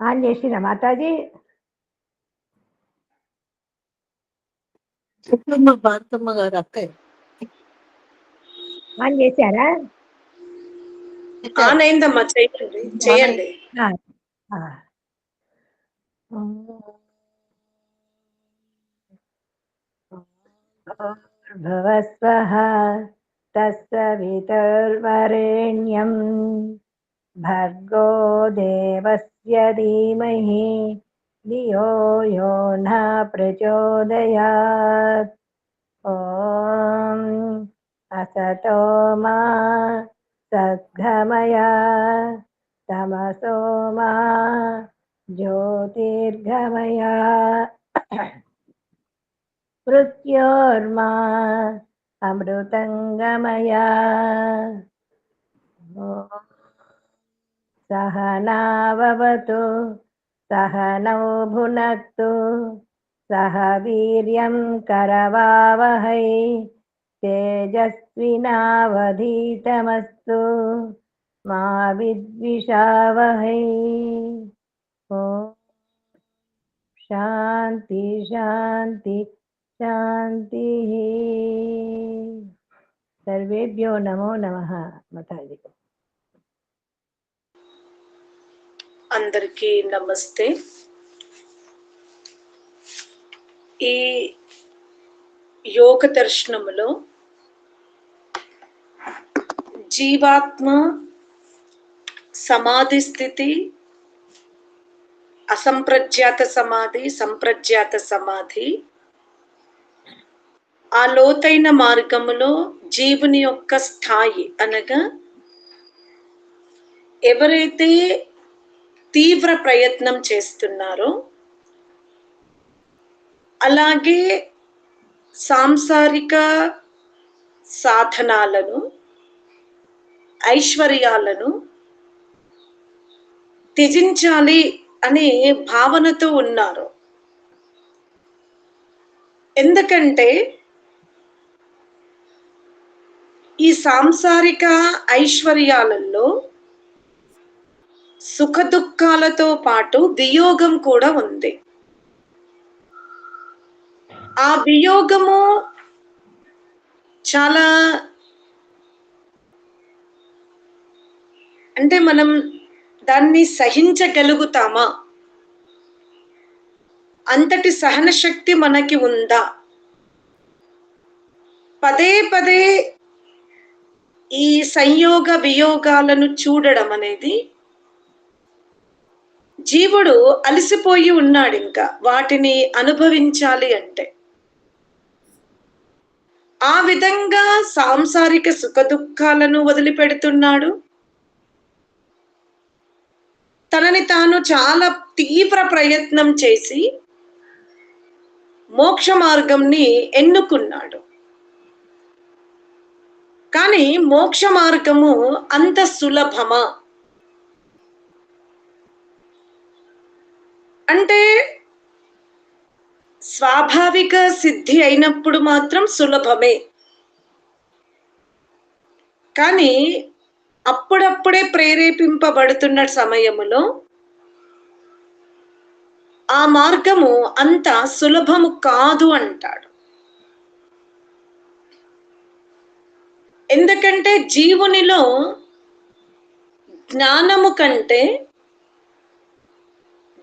On చేసిన మాతాజీ చెప్పమ్మా భారతమ్మ గారు అక్కయ్య ఆన్ చేశారా ఆన్ అయిందమ్మా చేయండి చేయండి ఆ, ఆ. भवस्वः तत्सवितुर्वरेण्यं भर्गो देवस्य धीमहि धियो यो न प्रचोदयात् ॐ असतो मा सद्गमया तमसो मा ज्योतिर्गमया मृत्योर्मा अमृतङ्गमया ॐ सहनाववतु, सहनौ भुनक्तु, सह वीर्यं करवावहै, तेजस्विनावधीतमस्तु, मा विद्विषावहै। ॐ शान्ति शान्ति, शान्तिः। सर्वेभ्यो नमो नमः, माताजि। అందరికీ నమస్తే. ఈ యోగ దర్శనములో జీవాత్మ సమాధి స్థితి అసంప్రజ్ఞాత సమాధి సంప్రజ్ఞాత సమాధి ఆ లోతైన మార్గములో జీవుని యొక్క స్థాయి అనగా ఎవరైతే తీవ్ర ప్రయత్నం చేస్తున్నారు. అలాగే సాంసారిక సాధనాలను ఐశ్వర్యాలను త్యజించాలి అనే భావనతో ఉన్నారు. ఎందుకంటే ఈ సాంసారిక ఐశ్వర్యాలలో సుఖ దుఃఖాలతో పాటు వియోగం కూడా ఉంది. ఆ వియోగము చాలా అంటే మనం దాన్ని సహించగలుగుతామా? అంతటి సహన శక్తి మనకి ఉందా? పదే పదే ఈ సంయోగ వియోగాలను చూడడం అనేది జీవుడు అలసిపోయి ఉన్నాడు ఇంకా. వాటిని అనుభవించాలి అంటే. ఆ విధంగా సాంసారిక సుఖ దుఃఖాలను వదిలిపెడుతున్నాడు. తనని తాను చాలా తీవ్ర ప్రయత్నం చేసి మోక్ష మార్గంని ఎన్నుకున్నాడు. కానీ మోక్ష మార్గము అంత సులభమా? అంటే స్వాభావిక సిద్ధి అయినప్పుడు మాత్రం సులభమే. కానీ అప్పుడప్పుడే ప్రేరేపింపబడుతున్న సమయములో ఆ మార్గము అంత సులభము కాదు అంటాడు. ఎందుకంటే జీవునిలో జ్ఞానము కంటే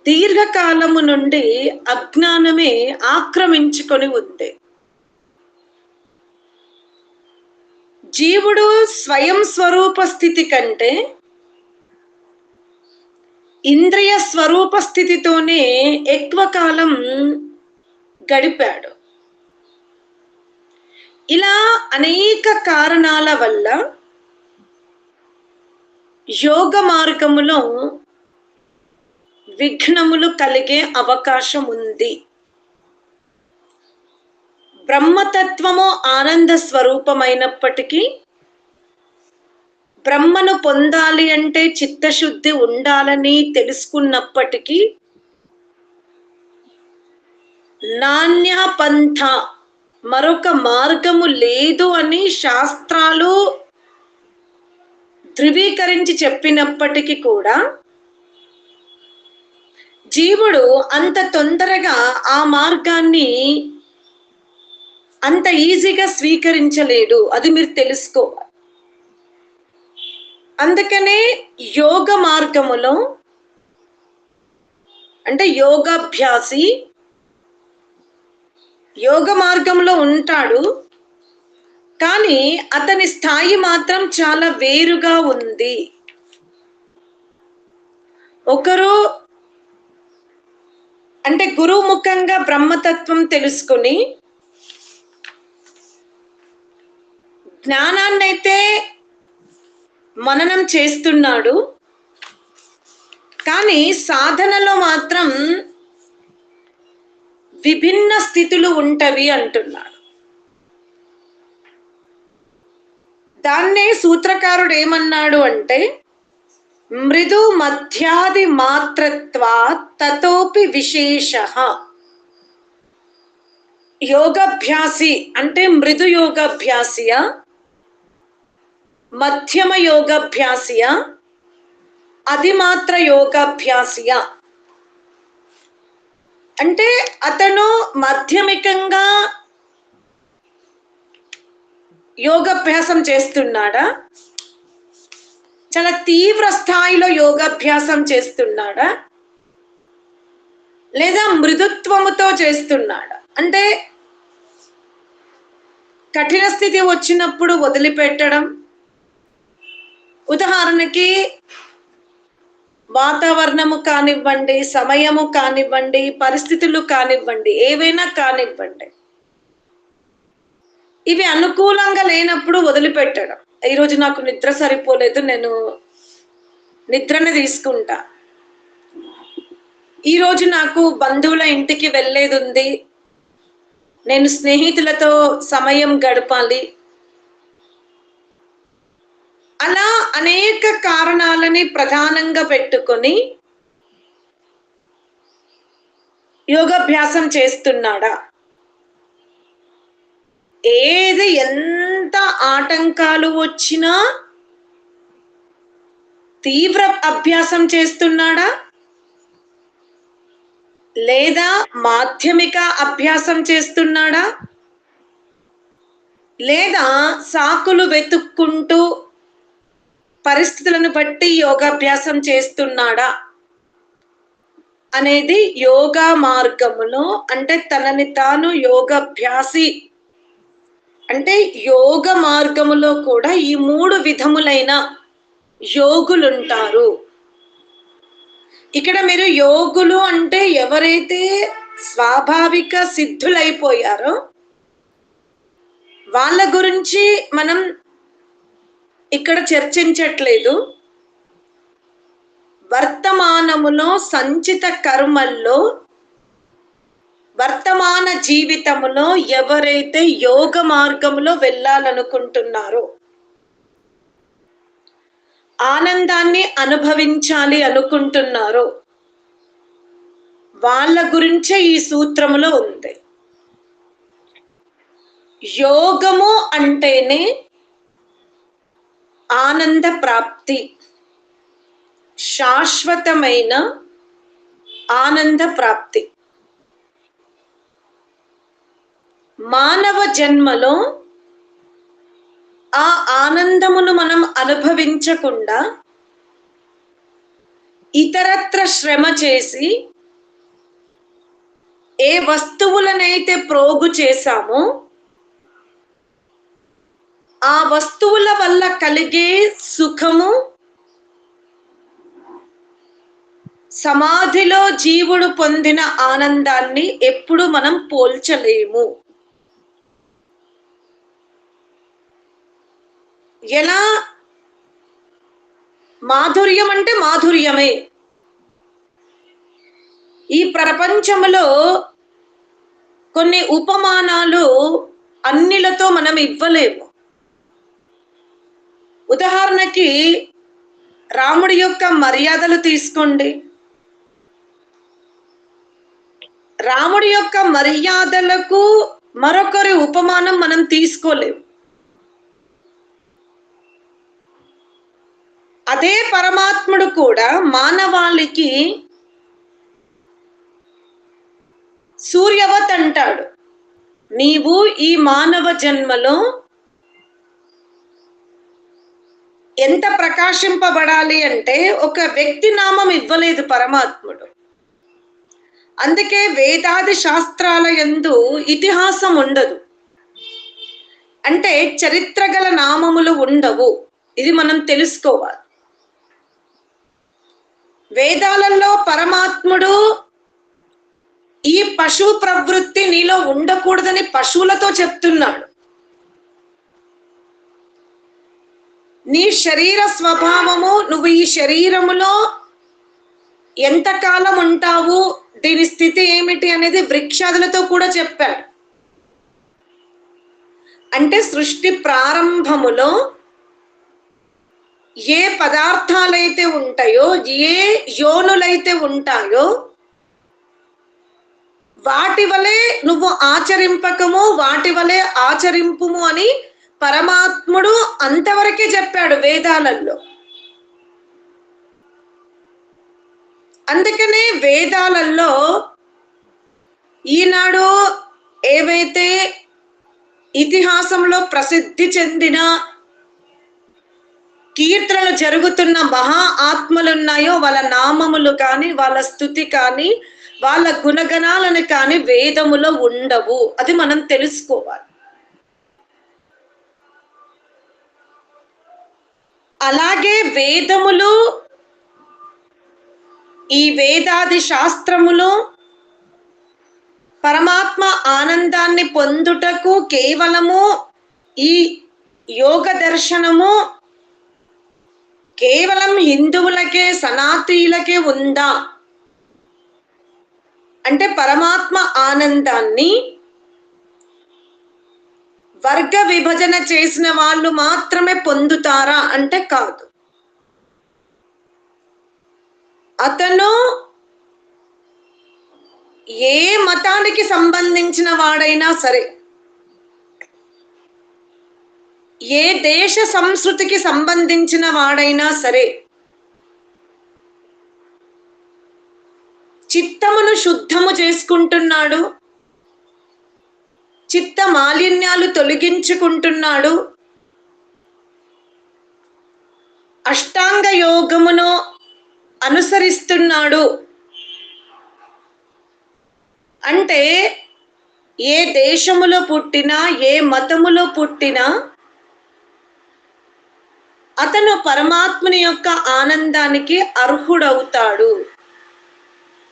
దీర్ఘకాలము నుండి అజ్ఞానమే ఆక్రమించుకొని ఉంది. జీవుడు స్వయం స్వరూప స్థితి కంటే ఇంద్రియ స్వరూప స్థితితోనే ఎక్కువ కాలం గడిపాడు. ఇలా అనేక కారణాల వల్ల యోగ మార్గములో విఘ్నములు కలిగే అవకాశం ఉంది బ్రహ్మతత్వము ఆనంద స్వరూపమైనప్పటికీ బ్రహ్మను పొందాలి అంటే చిత్తశుద్ధి ఉండాలని తెలుసుకున్నప్పటికీ నాణ్య పంథ మరొక మార్గము లేదు అని శాస్త్రాలు ధృవీకరించి చెప్పినప్పటికీ కూడా జీవుడు అంత తొందరగా ఆ మార్గాన్ని అంత ఈజీగా స్వీకరించలేడు. అది మీరు తెలుసుకోవాలి అందుకనే యోగ మార్గములో అంటే యోగాభ్యాసి యోగ మార్గంలో ఉంటాడు. కానీ అతని స్థాయి మాత్రం చాలా వేరుగా ఉంది. ఒకరు అంటే గురువు ముఖంగా బ్రహ్మతత్వం తెలుసుకుని జ్ఞానాన్నైతే మననం చేస్తున్నాడు. కానీ సాధనలో మాత్రం విభిన్న స్థితులు ఉంటవి అంటున్నాడు. దాన్నే సూత్రకారుడు ఏమన్నాడు అంటే మృదు మధ్యాది మాత్రత్వా తతోపి విశేష. యోగాభ్యాసి అంటే మృదు యోగాభ్యాసియా మధ్యమ యోగాభ్యాసియా అధిమాత్ర యోగాభ్యాసియా. అంటే అతను మాధ్యమికంగా యోగాభ్యాసం చేస్తున్నాడా? చాలా తీవ్ర స్థాయిలో యోగాభ్యాసం చేస్తున్నాడా? లేదా మృదుత్వముతో చేస్తున్నాడా? అంటే కఠిన స్థితి వచ్చినప్పుడు వదిలిపెట్టడం. ఉదాహరణకి వాతావరణము కానివ్వండి సమయము కానివ్వండి పరిస్థితులు కానివ్వండి ఏవైనా కానివ్వండి. ఇవి అనుకూలంగా లేనప్పుడు వదిలిపెట్టడం. ఈరోజు నాకు నిద్ర సరిపోలేదు నేను నిద్రని తీసుకుంటా. ఈరోజు నాకు బంధువుల ఇంటికి వెళ్ళేది ఉంది నేను స్నేహితులతో సమయం గడపాలి. అలా అనేక కారణాలని ప్రధానంగా పెట్టుకొని యోగాభ్యాసం చేస్తున్నాడా? ఏది ఎంత ఆటంకాలు వచ్చినా తీవ్ర అభ్యాసం చేస్తున్నాడా? లేదా మాధ్యమిక అభ్యాసం చేస్తున్నాడా? లేదా సాకులు వెతుక్కుంటూ పరిస్థితులను బట్టి యోగాభ్యాసం చేస్తున్నాడా? అనేది యోగా మార్గములో అంటే తనని తాను యోగాభ్యాసి అంటే యోగ మార్గములో కూడా ఈ మూడు విధములైన యోగులుంటారు. ఇక్కడ మీరు యోగులు అంటే ఎవరైతే స్వాభావిక సిద్ధులైపోయారో వాళ్ళ గురించి మనం ఇక్కడ చర్చించట్లేదు. వర్తమానములో సంచిత కర్మల్లో వర్తమాన జీవితములో ఎవరైతే యోగ మార్గంలో వెళ్ళాలనుకుంటున్నారో ఆనందాన్ని అనుభవించాలి అనుకుంటున్నారో వాళ్ళ గురించే ఈ సూత్రములో ఉంది. యోగము అంటేనే ఆనంద ప్రాప్తి శాశ్వతమైన ఆనంద ప్రాప్తి. మానవ జన్మలో ఆ ఆనందమును మనం అనుభవించకుండా ఇతరత్ర శ్రమ చేసి ఏ వస్తువులనైతే ప్రోగు చేశామో ఆ వస్తువుల వల్ల కలిగే సుఖము సమాధిలో జీవుడు పొందిన ఆనందాన్ని ఎప్పుడు మనం పోల్చలేము. ఎలా? మాధుర్యం అంటే మాధుర్యమే. ఈ ప్రపంచంలో కొన్ని ఉపమానాలు అన్నిలతో మనం ఇవ్వలేము. ఉదాహరణకి రాముడి యొక్క మర్యాదలు తీసుకోండి. రాముడి యొక్క మర్యాదలకు మరొకరి ఉపమానం మనం తీసుకోలేము. అదే పరమాత్ముడు కూడా మానవాళికి సూర్యవత్ అంటాడు. నీవు ఈ మానవ జన్మలో ఎంత ప్రకాశింపబడాలి అంటే ఒక వ్యక్తి నామం ఇవ్వలేదు పరమాత్ముడు. అందుకే వేదాది శాస్త్రాల ఎందు ఇతిహాసం ఉండదు. అంటే చరిత్ర గల నామములు ఉండవు. ఇది మనం తెలుసుకోవాలి. వేదాలలో పరమాత్ముడు ఈ పశు ప్రవృత్తి నీలో ఉండకూడదని పశువులతో చెప్తున్నాడు. నీ శరీర స్వభావము నువ్వు ఈ శరీరములో ఎంతకాలం ఉంటావు దీని స్థితి ఏమిటి అనేది వృక్షాదులతో కూడా చెప్పాడు. అంటే సృష్టి ప్రారంభములో ఏ పదార్థాలైతే ఉంటాయో ఏ యోనులైతే ఉంటాయో వాటి వలె నువ్వు ఆచరింపకము వాటి వలె ఆచరింపుము అని పరమాత్ముడు అంతవరకే చెప్పాడు వేదాలలో. అందుకనే వేదాలలో ఈనాడు ఏవైతే ఇతిహాసంలో ప్రసిద్ధి చెందిన కీర్తనలు జరుగుతున్న మహా ఆత్మలు ఉన్నాయో వాళ్ళ నామములు కానీ వాళ్ళ స్థుతి కానీ వాళ్ళ గుణగణాలను కానీ వేదములో ఉండవు. అది మనం తెలుసుకోవాలి. అలాగే వేదములు ఈ వేదాది శాస్త్రములు పరమాత్మ ఆనందాన్ని పొందుటకు కేవలము ఈ యోగ దర్శనము కేవలం హిందువులకే సనాతీయులకే ఉందా? అంటే పరమాత్మ ఆనందాన్ని వర్గ విభజన చేసిన వాళ్ళు మాత్రమే పొందుతారా అంటే కాదు. అతను ఏ మతానికి సంబంధించిన వాడైనా సరే ఏ దేశ సంస్కృతికి సంబంధించిన వాడైనా సరే చిత్తమును శుద్ధము చేసుకుంటున్నాడు చిత్త మాలిన్యాలు తొలగించుకుంటున్నాడు అష్టాంగ యోగమును అనుసరిస్తున్నాడు. అంటే ఏ దేశములో పుట్టినా ఏ మతములో పుట్టినా అతను పరమాత్మని యొక్క ఆనందానికి అర్హుడవుతాడు.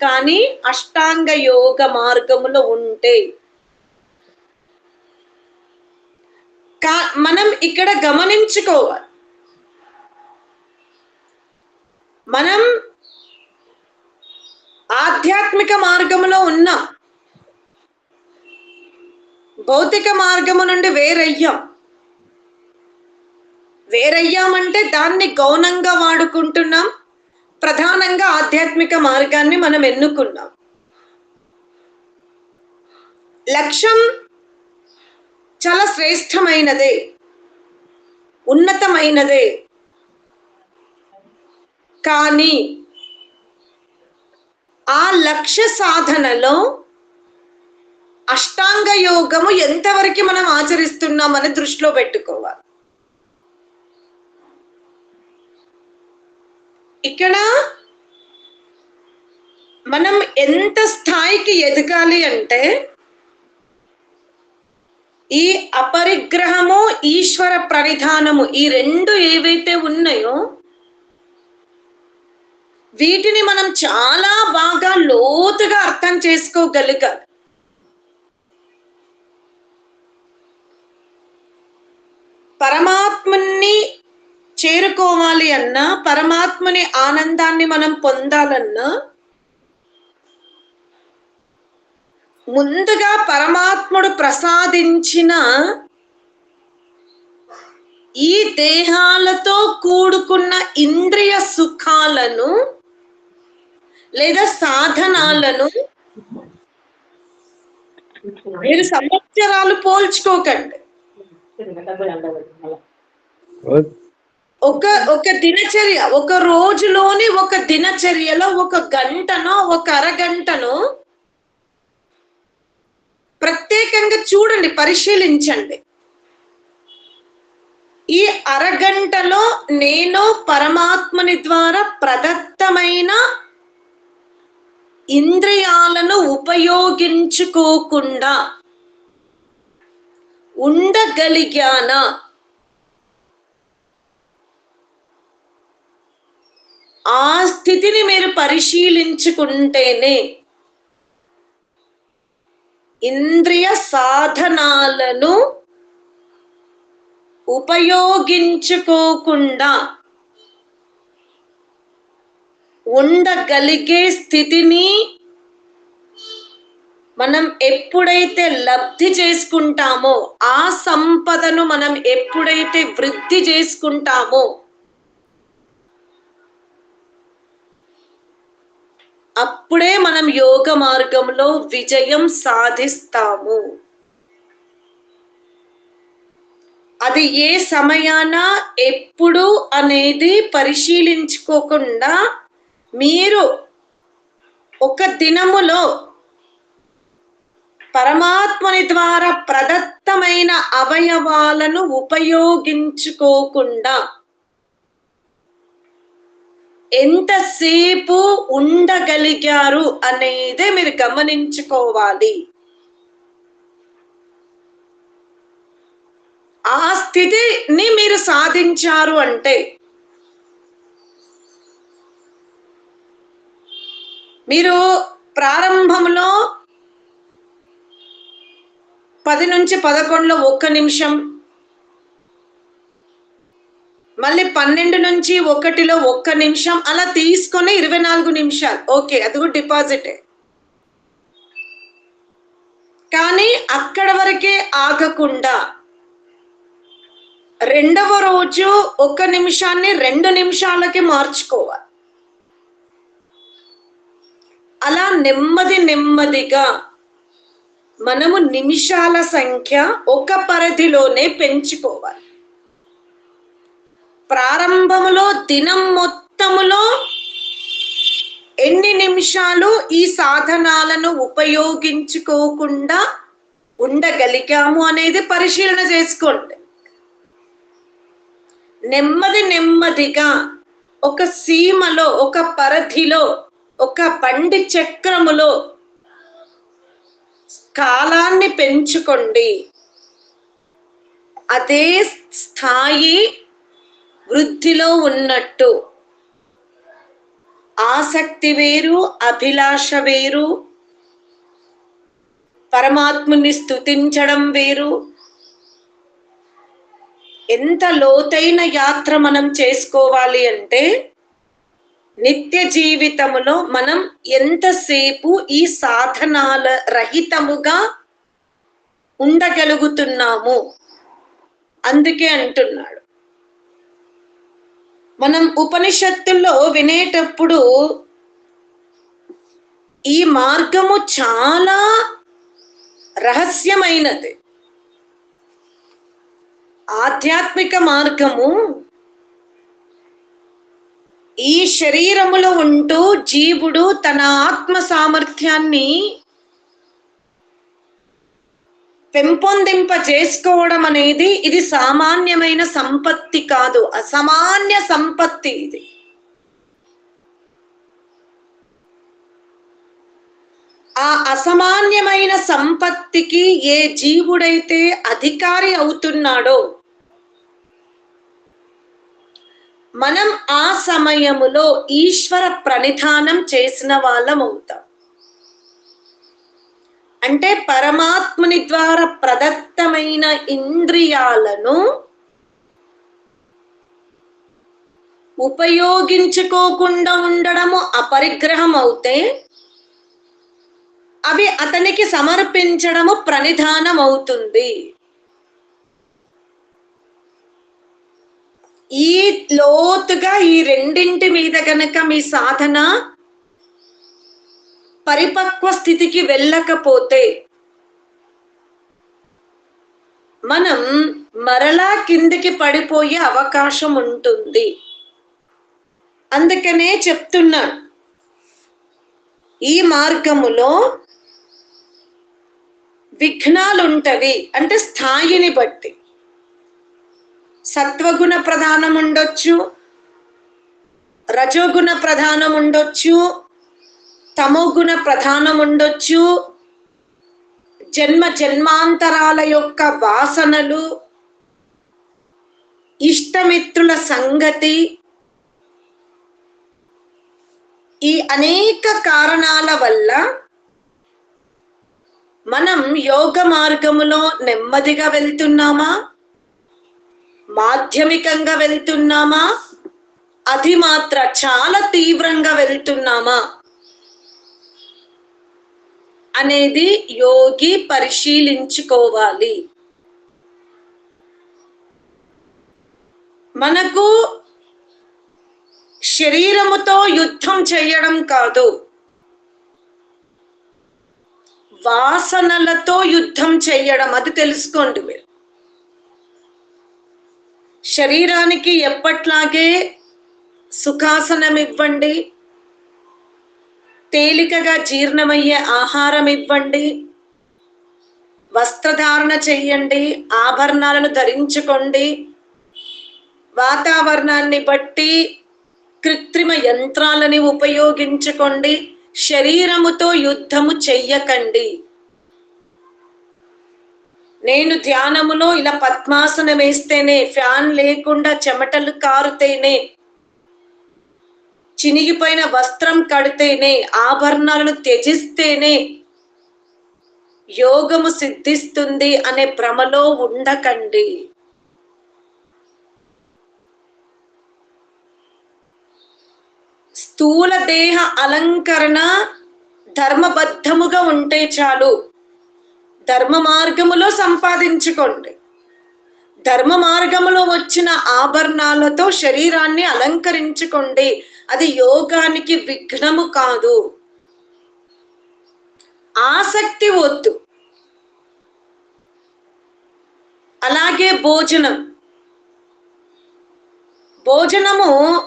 కానీ అష్టాంగ యోగ మార్గములో ఉంటే కా మనం ఇక్కడ గమనించుకోవాలి. మనం ఆధ్యాత్మిక మార్గములో ఉన్నాం. భౌతిక మార్గము నుండి వేరయ్యాం. వేరయ్యామంటే దాన్ని గౌనంగా వాడుకుంటున్నాం. ప్రధానంగా ఆధ్యాత్మిక మార్గాన్ని మనం ఎన్నుకున్నాం. లక్ష్యం చాలా శ్రేష్టమైనదే ఉన్నతమైనదే. కానీ ఆ లక్ష్య సాధనలో అష్టాంగ యోగము ఎంతవరకు మనం ఆచరిస్తున్నామని దృష్టిలో పెట్టుకోవాలి. ఇక్కడ మనం ఎంత స్థాయికి ఎదగాలి అంటే ఈ అపరిగ్రహము ఈశ్వర ప్రణిధానము ఈ రెండు ఏవైతే ఉన్నాయో వీటిని మనం చాలా బాగా లోతుగా అర్థం చేసుకోగలిగాలి. పరమాత్మని చేరుకోవాలి అన్నా పరమాత్మని ఆనందాన్ని మనం పొందాలన్నా ముందుగా పరమాత్ముడు ప్రసాదించిన ఈ దేహాలతో కూడుకున్న ఇంద్రియ సుఖాలను లేదా సాధనాలను మీరు సంవత్సరాలు పోల్చుకోకండి. ఒక ఒక దినచర్య ఒక రోజులోని ఒక దినచర్యలో ఒక గంటనో ఒక అరగంటను ప్రత్యేకంగా చూడండి పరిశీలించండి. ఈ అరగంటలో నేను పరమాత్మని ద్వారా ప్రదత్తమైన ఇంద్రియాలను ఉపయోగించుకోకుండా ఉండగలిగానా? ఆ స్థితిని మీరు పరిశీలించుకుంటేనే ఇంద్రియ సాధనాలను ఉపయోగించుకోకుండా ఉండగలిగే స్థితిని మనం ఎప్పుడైతే లబ్ధి చేసుకుంటామో ఆ సంపదను మనం ఎప్పుడైతే వృద్ధి చేసుకుంటామో అప్పుడే మనం యోగ మార్గంలో విజయం సాధిస్తాము. అది ఏ సమయాన ఎప్పుడు అనేది పరిశీలించుకోకుండా మీరు ఒక దినములో పరమాత్మని ద్వారా ప్రదత్తమైన అవయవాలను ఉపయోగించుకోకుండా ఎంతసేపు ఉండగలిగారు అనేదే మీరు గమనించుకోవాలి. ఆ స్థితిని మీరు సాధించారు అంటే మీరు ప్రారంభంలో పది నుంచి పదకొండులో ఒక్క నిమిషం మళ్ళీ పన్నెండు నుంచి ఒకటిలో ఒక్క నిమిషం అలా తీసుకొని ఇరవై నాలుగు నిమిషాలు. ఓకే అది కూడా డిపాజిటే. కానీ అక్కడ వరకే ఆగకుండా రెండవ రోజు ఒక నిమిషాన్ని రెండు నిమిషాలకి మార్చుకోవాలి. అలా నెమ్మది నెమ్మదిగా మనము నిమిషాల సంఖ్య ఒక పరిధిలోనే పెంచుకోవాలి. ప్రారంభములో దినం మొత్తములో ఎన్ని నిమిషాలు ఈ సాధనాలను ఉపయోగించుకోకుండా ఉండగలిగాము అనేది పరిశీలన చేసుకోండి. నెమ్మది నెమ్మదిగా ఒక సీమలో ఒక పరిధిలో ఒక బండి చక్రములో కాలాన్ని పెంచుకోండి. అదే స్థాయి వృద్ధిలో ఉన్నట్టు. ఆసక్తి వేరు అభిలాష వేరు. పరమాత్ముని స్థుతించడం వేరు. ఎంత లోతైన యాత్ర మనం చేసుకోవాలి అంటే నిత్య జీవితములో మనం ఎంతసేపు ఈ సాధనాల రహితముగా ఉండగలుగుతున్నాము? అందుకే అంటున్నాడు. మనం ఉపనిషత్తుల్లో వినేటప్పుడు ఈ మార్గము చాలా రహస్యమైనది. ఆధ్యాత్మిక మార్గము ఈ శరీరములో ఉంటూ జీవుడు తన ఆత్మ సామర్థ్యాన్ని పెంపొందింప చేసుకోవడం అనేది ఇది సామాన్యమైన సంపత్తి కాదు అసామాన్య సంపత్తి ఇది. ఆ అసామాన్యమైన సంపత్తికి ఏ జీవుడైతే అధికారి అవుతున్నాడో మనం ఆ సమయములో ఈశ్వర ప్రణిధానం చేసిన వాళ్ళం అవుతాం అంటే పరమాత్ముని ద్వారా ప్రదత్తమైన ఇంద్రియాలను ఉపయోగించుకోకుండా ఉండడము అపరిగ్రహం అవుతే అవి అతనికి సమర్పించడము ప్రణిధానం అవుతుంది ఈ లోతుగా ఈ రెండింటి మీద గనక మీ సాధన పరిపక్వ స్థితికి వెళ్ళకపోతే మనం మరలా కిందికి పడిపోయే అవకాశం ఉంటుంది. అందుకనే చెప్తున్నాను ఈ మార్గములో విఘ్నాలుంటవి అంటే స్థాయిని బట్టి. సత్వగుణ ప్రధానం ఉండొచ్చు రజోగుణ ప్రధానం ఉండొచ్చు తమోగుణ ప్రధానం ఉండొచ్చు జన్మ జన్మాంతరాల యొక్క వాసనలు. ఇష్టమిత్రుల సంగతి. ఈ అనేక కారణాల వల్ల మనం యోగ మార్గములో నెమ్మదిగా వెళ్తున్నామా? మాధ్యమికంగా వెళ్తున్నామా? అది మాత్ర చాలా తీవ్రంగా వెళ్తున్నామా? అనేది యోగి పరిశీలించుకోవాలి. మనకు శరీరముతో యుద్ధం చేయడం కాదు. వాసనలతో యుద్ధం చేయడం అది తెలుసుకోండి మీరు. శరీరానికి ఎప్పట్లాగే సుఖాసనం ఇవ్వండి తేలికగా జీర్ణమయ్యే ఆహారం ఇవ్వండి. వస్త్రధారణ చెయ్యండి ఆభరణాలను ధరించుకోండి. వాతావరణాన్ని బట్టి కృత్రిమ యంత్రాలని ఉపయోగించుకోండి. శరీరముతో యుద్ధము చెయ్యకండి. నేను ధ్యానములో ఇలా పద్మాసనం వేస్తేనే ఫ్యాన్ లేకుండా చెమటలు కారుతేనే చినిగిపోయిన వస్త్రం కడితేనే ఆభరణాలను త్యజిస్తేనే యోగము సిద్ధిస్తుంది అనే భ్రమలో ఉండకండి. స్థూల దేహ అలంకరణ ధర్మబద్ధముగా ఉంటే చాలు. ధర్మ మార్గములో సంపాదించుకోండి. ధర్మ మార్గంలో వచ్చిన ఆభరణాలతో శరీరాన్ని అలంకరించుకోండి. అది యోగానికి విఘ్నము కాదు. ఆసక్తి వద్దు. అలాగే భోజనం. భోజనము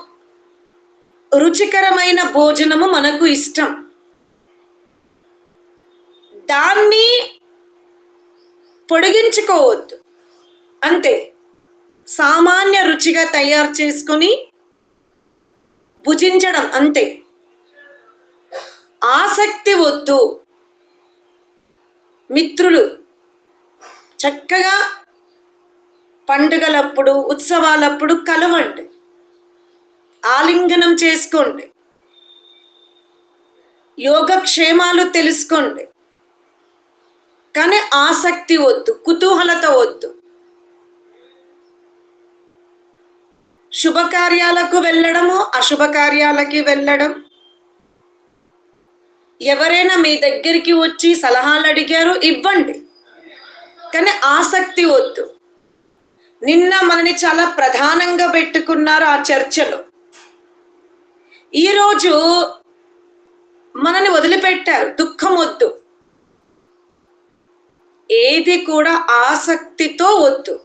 రుచికరమైన భోజనము మనకు ఇష్టం. దాన్ని పొడిగించుకోవద్దు. అంతే. సామాన్య రుచిగా తయారు చేసుకొని భుజించడం అంతే. ఆసక్తి వద్దు. మిత్రులు చక్కగా పండుగలప్పుడు ఉత్సవాలప్పుడు కలవండి. ఆలింగనం చేసుకోండి. యోగక్షేమాలు తెలుసుకోండి. కానీ ఆసక్తి వద్దు కుతూహలత వద్దు. శుభకార్యాలకు వెళ్ళడము అశుభ కార్యాలకి వెళ్ళడం? ఎవరైనా మీ దగ్గరికి వచ్చి సలహాలు అడిగారు? ఇవ్వండి. కానీ ఆసక్తి వద్దు. నిన్న మనని చాలా ప్రధానంగా పెట్టుకున్నారు ఆ చర్చలో. ఈరోజు మనని వదిలిపెట్టారు. దుఃఖం వద్దు. ఏది కూడా ఆసక్తితో వద్దు.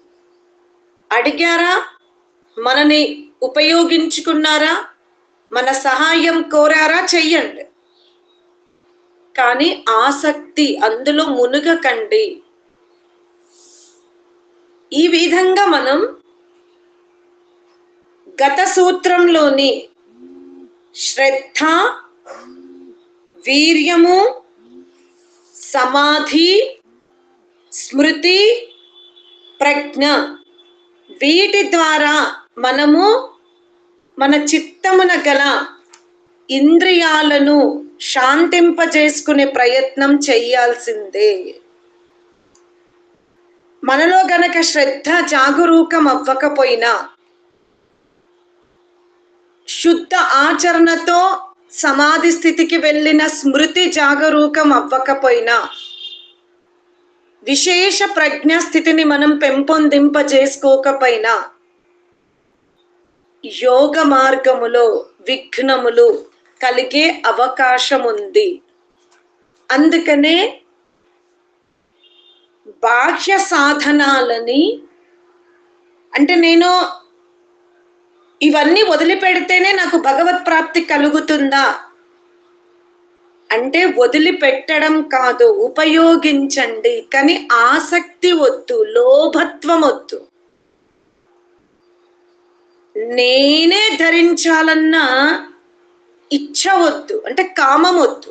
అడిగారా? మనని ఉపయోగించుకున్నారా? మన సహాయం కోరారా? చెయ్యండి. కానీ ఆసక్తి అందులో మునుగకండి. ఈ విధంగా మనం గత సూత్రంలోని శ్రద్ధ వీర్యము సమాధి స్మృతి ప్రజ్ఞ వీటి ద్వారా మనము మన చిత్తమున గల ఇంద్రియాలను శాంతింపజేసుకునే ప్రయత్నం చేయాల్సిందే. మనలో గనక శ్రద్ధ జాగరూకం అవ్వకపోయినా శుద్ధ ఆచరణతో సమాధి స్థితికి వెళ్ళిన స్మృతి జాగరూకం అవ్వకపోయినా విశేష ప్రజ్ఞా స్థితిని మనం పెంపొందింపజేసుకోకపోయినా యోగ మార్గములో విఘ్నములు కలిగే అవకాశం ఉంది అందుకనే బాహ్య సాధనాలని అంటే నేను ఇవన్నీ వదిలిపెడితేనే నాకు భగవత్ ప్రాప్తి కలుగుతుందా? అంటే వదిలిపెట్టడం కాదు ఉపయోగించండి. కానీ ఆసక్తి వద్దు లోభత్వం వద్దు. నేనే ధరించాలన్న ఇచ్చ వద్దు అంటే కామం వద్దు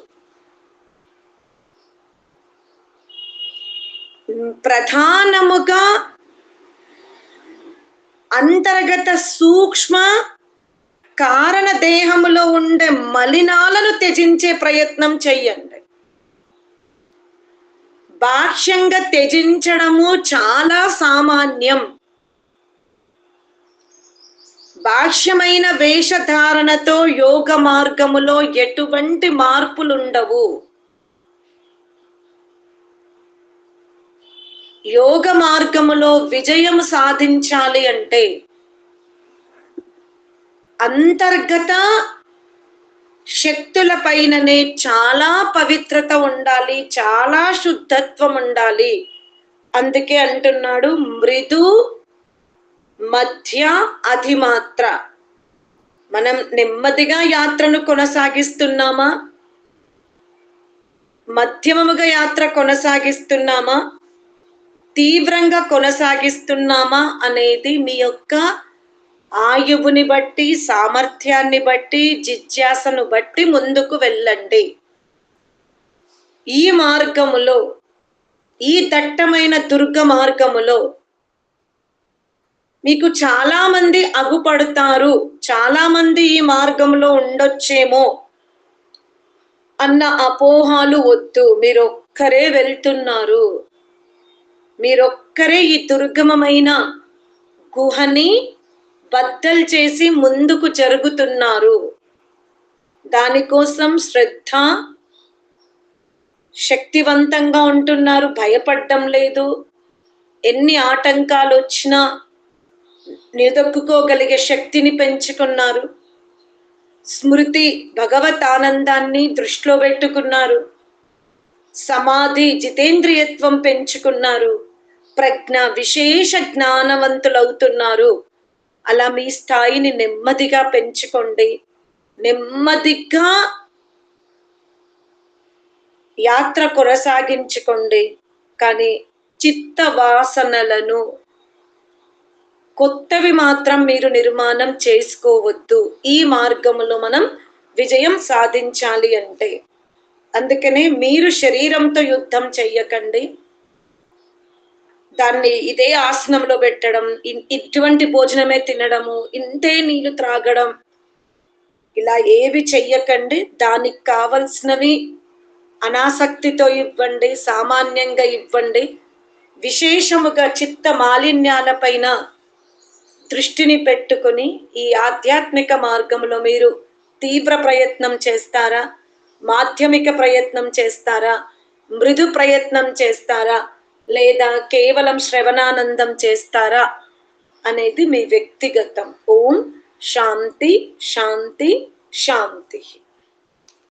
ప్రధానముగా అంతర్గత సూక్ష్మ కారణ దేహములో ఉండే మలినాలను త్యజించే ప్రయత్నం చెయ్యండి. బాహ్యంగా త్యజించడము చాలా సామాన్యం. భాష్యమైన వేషధారణతో యోగ మార్గములో ఎటువంటి మార్పులుండవు. యోగ మార్గములో విజయం సాధించాలి అంటే అంతర్గత శక్తుల పైననే చాలా పవిత్రత ఉండాలి చాలా శుద్ధత్వం ఉండాలి. అందుకే అంటున్నాడు మృదు మధ్య అధిమాత్ర. మనం నెమ్మదిగా యాత్రను కొనసాగిస్తున్నామా? మధ్యమముగా యాత్ర కొనసాగిస్తున్నామా? తీవ్రంగా కొనసాగిస్తున్నామా అనేది మీ యొక్క ఆయువుని బట్టి సామర్థ్యాన్ని బట్టి జిజ్ఞాసను బట్టి ముందుకు వెళ్ళండి. ఈ మార్గములో ఈ దట్టమైన దుర్గ మార్గములో మీకు చాలా మంది అగుపడతారు. చాలా మంది ఈ మార్గంలో ఉండొచ్చేమో అన్న అపోహాలు వద్దు. మీరొక్కరే వెళ్తున్నారు. మీరొక్కరే ఈ దుర్గమమైన గుహని బద్దలు చేసి ముందుకు జరుగుతున్నారు. దానికోసం శ్రద్ధ శక్తివంతంగా ఉంటున్నారు. భయపడడం లేదు. ఎన్ని ఆటంకాలు వచ్చినా నిదొక్కుకోగలిగే శక్తిని పెంచుకున్నారు. స్మృతి భగవత్ ఆనందాన్ని దృష్టిలో పెట్టుకున్నారు. సమాధి జితేంద్రియత్వం పెంచుకున్నారు. ప్రజ్ఞ విశేష జ్ఞానవంతులవుతున్నారు. అలా మీ స్థాయిని నెమ్మదిగా పెంచుకోండి. నెమ్మదిగా యాత్ర కొనసాగించుకోండి. కానీ చిత్త వాసనలను కొత్తవి మాత్రం మీరు నిర్మాణం చేసుకోవద్దు. ఈ మార్గములో మనం విజయం సాధించాలి అంటే. అందుకనే మీరు శరీరంతో యుద్ధం చెయ్యకండి. దాన్ని ఇదే ఆసనంలో పెట్టడం ఇటువంటి భోజనమే తినడము ఇంతే నీళ్ళు త్రాగడం. ఇలా ఏవి చెయ్యకండి. దానికి కావలసినవి అనాసక్తితో ఇవ్వండి సామాన్యంగా ఇవ్వండి. విశేషముగా చిత్త మాలిన్యాలపైన దృష్టిని పెట్టుకుని ఈ ఆధ్యాత్మిక మార్గంలో మీరు తీవ్ర ప్రయత్నం చేస్తారా? మాధ్యమిక ప్రయత్నం చేస్తారా? మృదు ప్రయత్నం చేస్తారా? లేదా కేవలం శ్రవణానందం చేస్తారా? అనేది మీ వ్యక్తిగతం. ఓం శాంతి శాంతి శాంతి.